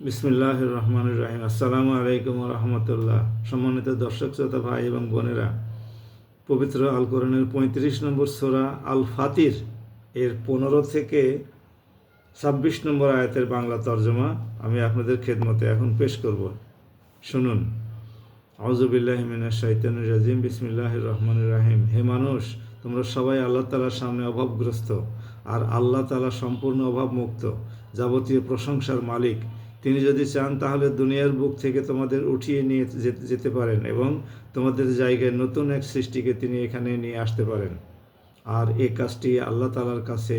বিসমিল্লাহ রহমান রাহিম। আসসালামু আলাইকুম রহমতুল্লাহ। সম্মানিত দর্শক, শ্রোতা, ভাই এবং বোনেরা, পবিত্র আল কোরআনের পঁয়ত্রিশ নম্বর সোরা আল ফাতির এর পনেরো থেকে ছাব্বিশ নম্বর আয়াতের বাংলা তর্জমা আমি আপনাদের খেদমতে এখন পেশ করব। শুনুন। আউজুবিল্লাহমিনা শৈতান রাজিম। বিসমিল্লাহ রহমান রাহিম। হে মানুষ, তোমরা সবাই আল্লাহ তালার সামনে অভাবগ্রস্ত, আর আল্লাহ তালা সম্পূর্ণ অভাবমুক্ত, যাবতীয় প্রশংসার মালিক। তিনি যদি চান, তাহলে দুনিয়ার বুক থেকে তোমাদের উঠিয়ে নিয়ে যেতে পারেন এবং তোমাদের জায়গায় নতুন এক সৃষ্টিকে তিনি এখানে নিয়ে আসতে পারেন। আর এ কাজটি আল্লাহ তালার কাছে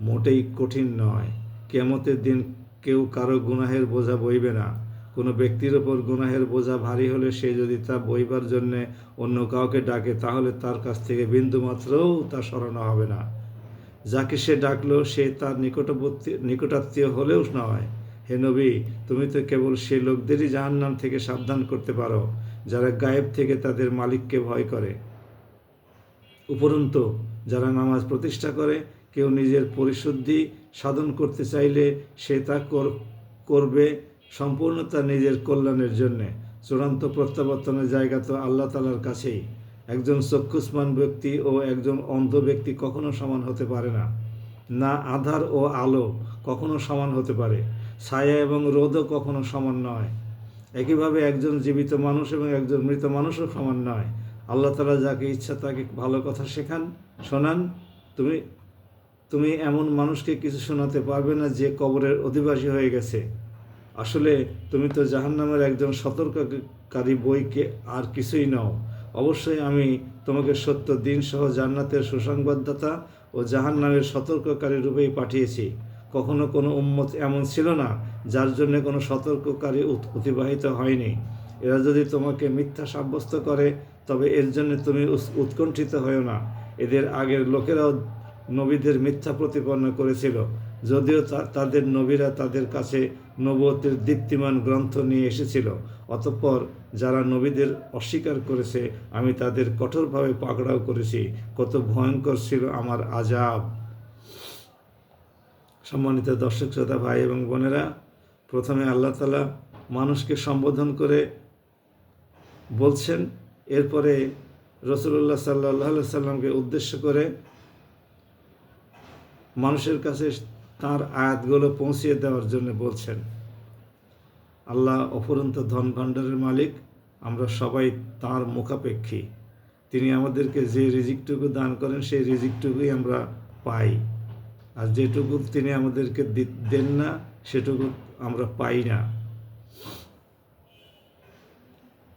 মোটেই কঠিন নয়। কেমতের দিন কেউ কারও গুনাহের বোঝা বইবে না। কোনো ব্যক্তির ওপর গুনাহের বোঝা ভারী হলে সে যদি তা বইবার জন্যে অন্য কাউকে ডাকে, তাহলে তার কাছ থেকে বিন্দুমাত্রও তা সরানো হবে না। যাকে সে ডাকলো, সে তার নিকটবর্তী, নিকটাত্মীয় হলেও নয়। হে নবী, তুমি তো কেবল সে লোকদেরই জাহান্নাম থেকে সাবধান করতে পারো, যারা গায়েব থেকে তাদের মালিককে ভয় করে। উপরন্তু, যারা নামাজ প্রতিষ্ঠা করে, কেউ নিজের পরিশুদ্ধি সাধন করতে চাইলে সে তা কর- করবে সম্পূর্ণ তার নিজের কল্যাণের জন্যে। চূড়ান্ত প্রত্যাবর্তনের জায়গা তো আল্লাহ তালার কাছেই। একজন চক্ষুষ্মান ব্যক্তি ও একজন অন্ধ ব্যক্তি কখনো সমান হতে পারে না। না আধার ও আলো কখনো সমান হতে পারে। ছায়া এবং রোদও কখনো সমান নয়। একইভাবে একজন জীবিত মানুষ এবং একজন মৃত মানুষও সমান নয়। আল্লাহ তালা যাকে ইচ্ছা তাকে ভালো কথা শেখান, শোনান। তুমি তুমি এমন মানুষকে কিছু শোনাতে পারবে না যে কবরের অধিবাসী হয়ে গেছে। আসলে তুমি তো জাহান্নামের একজন সতর্ককারী বইকে আর কিছুই নাও। অবশ্যই আমি তোমাকে সত্য দিন সহ জান্নাতের সুসংবাদদাতা ও জাহান্নামের সতর্ককারী রূপেই পাঠিয়েছি। কখনো কোনো উম্মত এমন ছিল না, যার জন্য কোনো সতর্ককারী অতিবাহিত হয়নি। এরা যদি তোমাকে মিথ্যা সাব্যস্ত করে, তবে এর জন্য তুমি উৎকণ্ঠিত হও না। এদের আগের লোকেরাও নবীদের মিথ্যা প্রতিপন্ন করেছিল। যদিও তাদের নবীরা তাদের কাছে নবতের দীপ্তিমান গ্রন্থ নিয়ে এসেছিল। অতঃপর যারা নবীদের অস্বীকার করেছে, আমি তাদের কঠোরভাবে পাকড়াও করেছি। কত ভয়ঙ্কর ছিল আমার আজাব সম্মানিত দর্শক শ্রোতা ভাই এবং বোনেরা, প্রথমে আল্লাহ তালা মানুষকে সম্বোধন করে বলছেন, এরপরে রসুল্লাহ সাল্লাহ সাল্লামকে উদ্দেশ্য করে মানুষের কাছে তার আয়াতগুলো পৌঁছিয়ে দেওয়ার জন্য বলছেন। আল্লাহ অফুরন্ত ধন ভাণ্ডারের মালিক, আমরা সবাই তার মুখাপেক্ষী। তিনি আমাদেরকে যে রিজিকটুকু দান করেন, সেই রিজিকটুকুই আমরা পাই। আর যেটুকু তিনি আমাদেরকে দেন না, সেটুকু আমরা পাই না।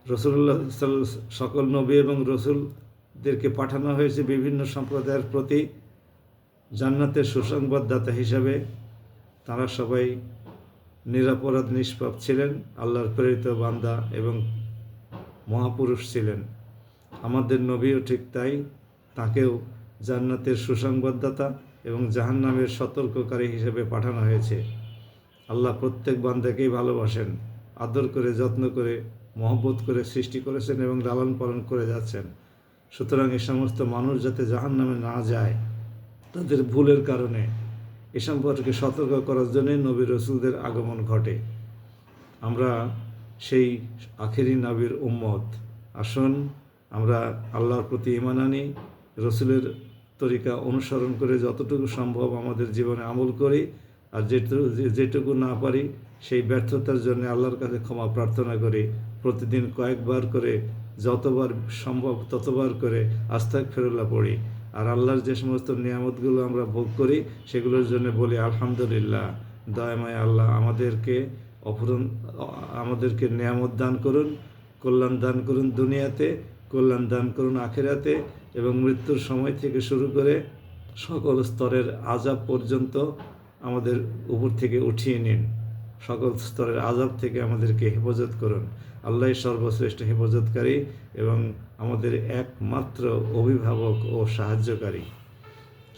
রসুল্লাহ সকল নবী এবং রসুলদেরকে পাঠানো হয়েছে বিভিন্ন সম্প্রদায়ের প্রতি জান্নাতের সুসংবাদদাতা হিসাবে। তারা সবাই নিরাপরাধ, নিষ্পাপ ছিলেন, আল্লাহর প্রেরিত বান্দা এবং মহাপুরুষ ছিলেন। আমাদের নবীও ঠিক তাই, তাকেও জান্নাতের সুসংবাদদাতা এবং জাহান্নামের সতর্ককারী হিসেবে পাঠানো হয়েছে। আল্লাহ প্রত্যেক বান্দাকেই ভালোবাসেন, আদর করে, যত্ন করে, মহব্বত করে সৃষ্টি করেছেন এবং লালন পালন করে যাচ্ছেন। সুতরাং এ সমস্ত মানুষ যাতে জাহান্নামে না যায়, তাদের ভুলের কারণে এ সম্পর্কে সতর্ক করার জন্যই নবী রসুলদের আগমন ঘটে। আমরা সেই আখেরি নবীর উম্মত। আসুন, আমরা আল্লাহর প্রতি ইমান আনি, রসুলের তরিকা অনুসরণ করে যতটুকু সম্ভব আমাদের জীবনে আমল করি আর যেটুকু যেটুকু না পারি সেই ব্যর্থতার জন্য আল্লাহর কাছে ক্ষমা প্রার্থনা করি। প্রতিদিন কয়েকবার করে, যতবার সম্ভব ততবার করে আস্তাক ফেরুল্লাহ পড়ি। আর আল্লাহর যে সমস্ত নিয়ামতগুলো আমরা ভোগ করি সেগুলোর জন্য বলি আলহামদুলিল্লাহ। দয়াময় আল্লাহ আমাদেরকে অপূরণ আমাদেরকে নিয়ামত দান করুন, কল্যাণ দান করুন দুনিয়াতে কল্যাণ দান করুন আখেরাতে এবং মৃত্যুর সময় থেকে শুরু করে সকল স্তরের আজাব পর্যন্ত আমাদের উপর থেকে উঠিয়ে নিন। সকল স্তরের আজাব থেকে আমাদেরকে হেফাজত করুন। আল্লাহ সর্বশ্রেষ্ঠ হেফাজতকারী এবং আমাদের একমাত্র অভিভাবক ও সাহায্যকারী।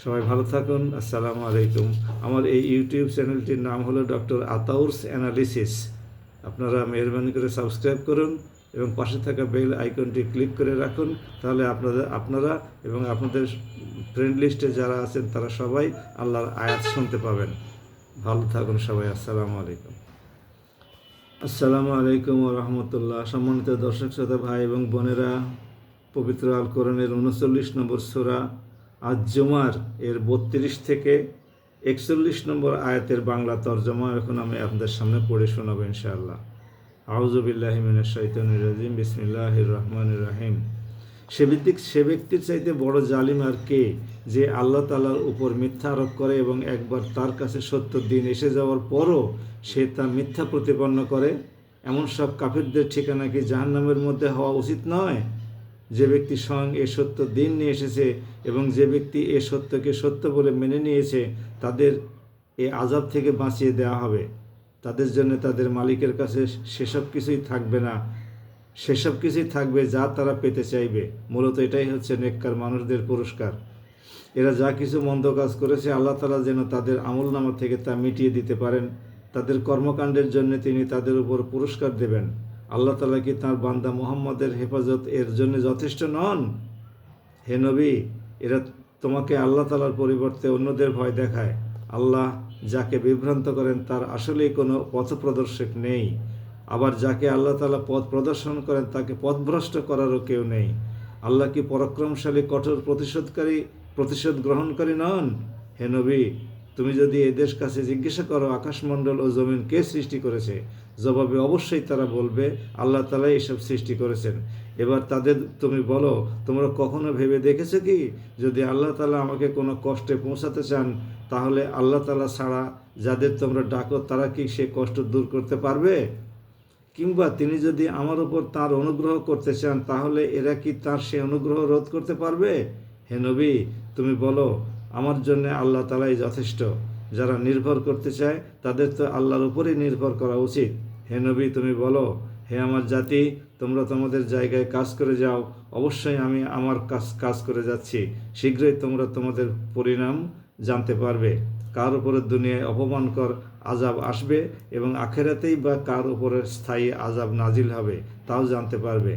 সবাই ভালো থাকুন। আসসালামু আলাইকুম। আমার এই ইউটিউব চ্যানেলটির নাম হলো ডক্টর আতাউরস অ্যানালিসিস। আপনারা মেহরবানি করে সাবস্ক্রাইব করুন। এবং পাশে থাকা বেল আইকনটি ক্লিক করে রাখুন, তাহলে আপনাদের, আপনারা এবং আপনাদের ফ্রেন্ড লিস্টে যারা আছেন, তারা সবাই আল্লাহর আয়াত শুনতে পাবেন। ভালো থাকুন সবাই, আসসালামু আলাইকুম। আসসালামু আলাইকুম রহমতুল্লাহ। সম্মানিত দর্শক, শ্রোতা, ভাই এবং বোনেরা, পবিত্র আল কোরআনের উনচল্লিশ নম্বর সোরা আজ জুমার এর বত্রিশ থেকে একচল্লিশ নম্বর আয়াতের বাংলা তর্জমা এখন আমি আপনাদের সামনে পড়ে শোনাবো ইনশাআল্লাহ। আউজুবিল্লাহ মিনাশ শাইতানির রাজিম, বিসমিল্লাহির রহমানির সে ব্যক্তি সে ব্যক্তির চাইতে বড় জালিম আর কে? যে আল্লাহ তালার উপর মিথ্যা আরোপ করে এবং একবার তার কাছে সত্য দিন এসে যাওয়ার পরও সে তা মিথ্যা প্রতিপন্ন করে? এমন সব কাফিরদের ঠিকানা কি জাহান্নামের মধ্যে হওয়া উচিত নয়? যে ব্যক্তি স্বয়ং এ সত্য দিন নিয়ে এসেছে এবং যে ব্যক্তি এ সত্যকে সত্য বলে মেনে নিয়েছে, তাদের এ আজাব থেকে বাঁচিয়ে দেওয়া হবে। তাদের জন্য তাদের মালিকের কাছে সেসব কিছুই থাকবে না। সেসব কিছুই থাকবে যা তারা পেতে চাইবে। মূলত এটাই হচ্ছে নেককার মানুষদের পুরস্কার। এরা যা কিছু মন্দ কাজ করেছে, আল্লাহ তালা যেন তাদের আমল নামা থেকে তা মিটিয়ে দিতে পারেন। তাদের কর্মকাণ্ডের জন্য তিনি তাদের উপর পুরস্কার দেবেন। আল্লাহ তালা কি তাঁর বান্দা মোহাম্মদের হেফাজত এর জন্য যথেষ্ট নন? হে নবী, এরা তোমাকে আল্লাহ তালার পরিবর্তে অন্যদের ভয় দেখায়। আল্লাহ যাকে বিভ্রান্ত করেন, তার আসলেই কোনো পথ প্রদর্শক নেই। আবার যাকে আল্লাহ তালা পথ প্রদর্শন করেন, তাকে পথভ্রষ্ট করারও কেউ নেই। আল্লাহ কি পরাক্রমশালী, কঠোর, প্রতিশোধকারী, প্রতিশোধ গ্রহণকারী নন? হে নবী তুমি যদি এদের কাছে জিজ্ঞাসা করো, আকাশমণ্ডল ও জমিন কে সৃষ্টি করেছে? জবাবে অবশ্যই তারা বলবে, আল্লাহ তালাই এসব সৃষ্টি করেছেন। এবার তাদের তুমি বলো, তোমরা কখনো ভেবে দেখেছ কি? যদি আল্লাহ তালা আমাকে কোনো কষ্টে পৌঁছাতে চান, তাহলে আল্লাহ তালা ছাড়া যাদের তোমরা ডাকো, তারা কি সে কষ্ট দূর করতে পারবে? কিংবা তিনি যদি আমার ওপর তার অনুগ্রহ করতে চান, তাহলে এরা কি তার সে অনুগ্রহ রোধ করতে পারবে? হে নবী, তুমি বলো আমার জন্য আল্লাহ তালাই যথেষ্ট। যারা নির্ভর করতে চায়, তাদের তো আল্লাহর উপরেই নির্ভর করা উচিত। হে নবী, তুমি বলো, হে আমার জাতি, তোমরা তোমাদের জায়গায় কাজ করে যাও। অবশ্যই আমি আমার কাজ কাজ করে যাচ্ছি। শীঘ্রই তোমরা তোমাদের পরিণাম জানতে পারবে। কার উপরে দুনিয়ায় অপমানকর আজাব আসবে এবং আখেরাতেই বা কার উপরে স্থায়ী আজাব নাজিল হবে, তাও জানতে পারবে।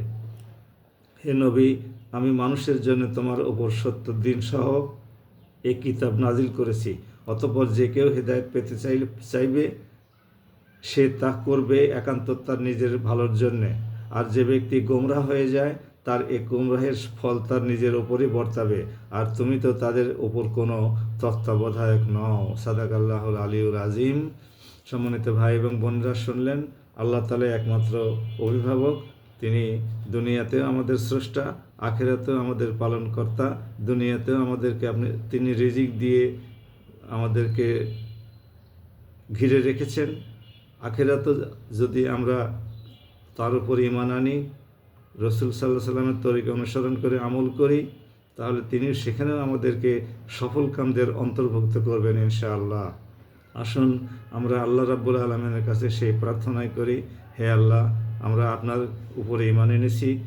হে নবী, আমি মানুষের জন্য তোমার ওপর সত্য দিন সহ এ কিতাব নাজিল করেছি। অতপর যে কেউ হেদায়ত পেতে চাই চাইবে, সে তা করবে একান্ত তার নিজের ভালোর জন্যে। আর যে ব্যক্তি গোমরা হয়ে যায়, তার এ গোমরাহের ফল তার নিজের ওপরই বর্তাবে। আর তুমি তো তাদের ওপর কোনো তত্ত্বাবধায়ক নও। সাদাক আল্লাহুল আলিউল আজিম। সম্মানিত ভাই এবং বোনরা, শুনলেন? আল্লাহ তালে একমাত্র অভিভাবক। তিনি দুনিয়াতেও আমাদের স্রষ্টা। আখেরাতেও আমাদের পালনকর্তা, দুনিয়াতেও আমাদেরকে আপনি, তিনি রিজিক দিয়ে আমাদেরকে ঘিরে রেখেছেন। আখেরাতে যদি আমরা তার উপর ইমান আনি, রসুল সাল্লাহ সাল্লামের তরিকে অনুসরণ করে আমল করি, তাহলে তিনি সেখানেও আমাদেরকে সফল কামদের অন্তর্ভুক্ত করবেন ইনশাআল্লাহ। আসুন, আমরা আল্লাহ রাব্বুল আলমিনের কাছে সেই প্রার্থনাই করি, হে আল্লাহ, আমরা আপনার উপরে ইমান এনেছি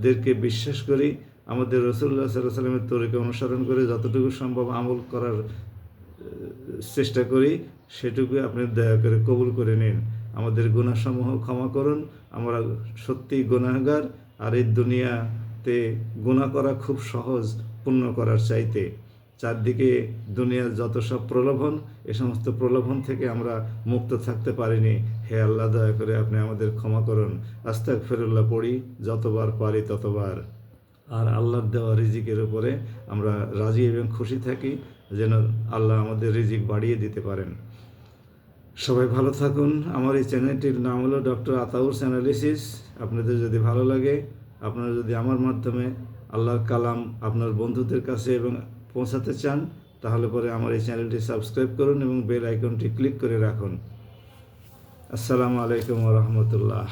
নবীদেরকে বিশ্বাস করি, আমাদের রসুল্লাহ সাল্লাহ সাল্লামের তরিকে অনুসরণ করে যতটুকু সম্ভব আমল করার চেষ্টা করি, সেটুকু আপনি দয়া করে কবুল করে নিন। আমাদের গুণাসমূহ ক্ষমা করুন, আমরা সত্যি গুণাগার আর এই দুনিয়াতে গুণা করা খুব সহজ, পূর্ণ করার চাইতে। চারদিকে দুনিয়ার যত সব প্রলোভন, এ সমস্ত প্রলোভন থেকে আমরা মুক্ত থাকতে পারিনি। হে আল্লাহ, দয়া করে আপনি আমাদের ক্ষমা করুন। আস্তাক ফেরুল্লাহ পড়ি, যতবার পারি ততবার। আর আল্লাহর দেওয়া রিজিকের উপরে আমরা রাজি এবং খুশি থাকি, যেন আল্লাহ আমাদের রিজিক বাড়িয়ে দিতে পারেন। সবাই ভালো থাকুন। আমার এই চ্যানেলটির নাম হলো ডক্টর আতাউস অ্যানালিসিস। আপনাদের যদি ভালো লাগে, আপনারা যদি আমার মাধ্যমে আল্লাহর কালাম আপনার বন্ধুদের কাছে এবং পৌঁছাতে চান, তাহলে পরে আমার এই চ্যানেলটি সাবস্ক্রাইব করুন এবং বেল আইকনটি ক্লিক করে রাখুন। আসসালামু আলাইকুম রহমতুল্লাহ।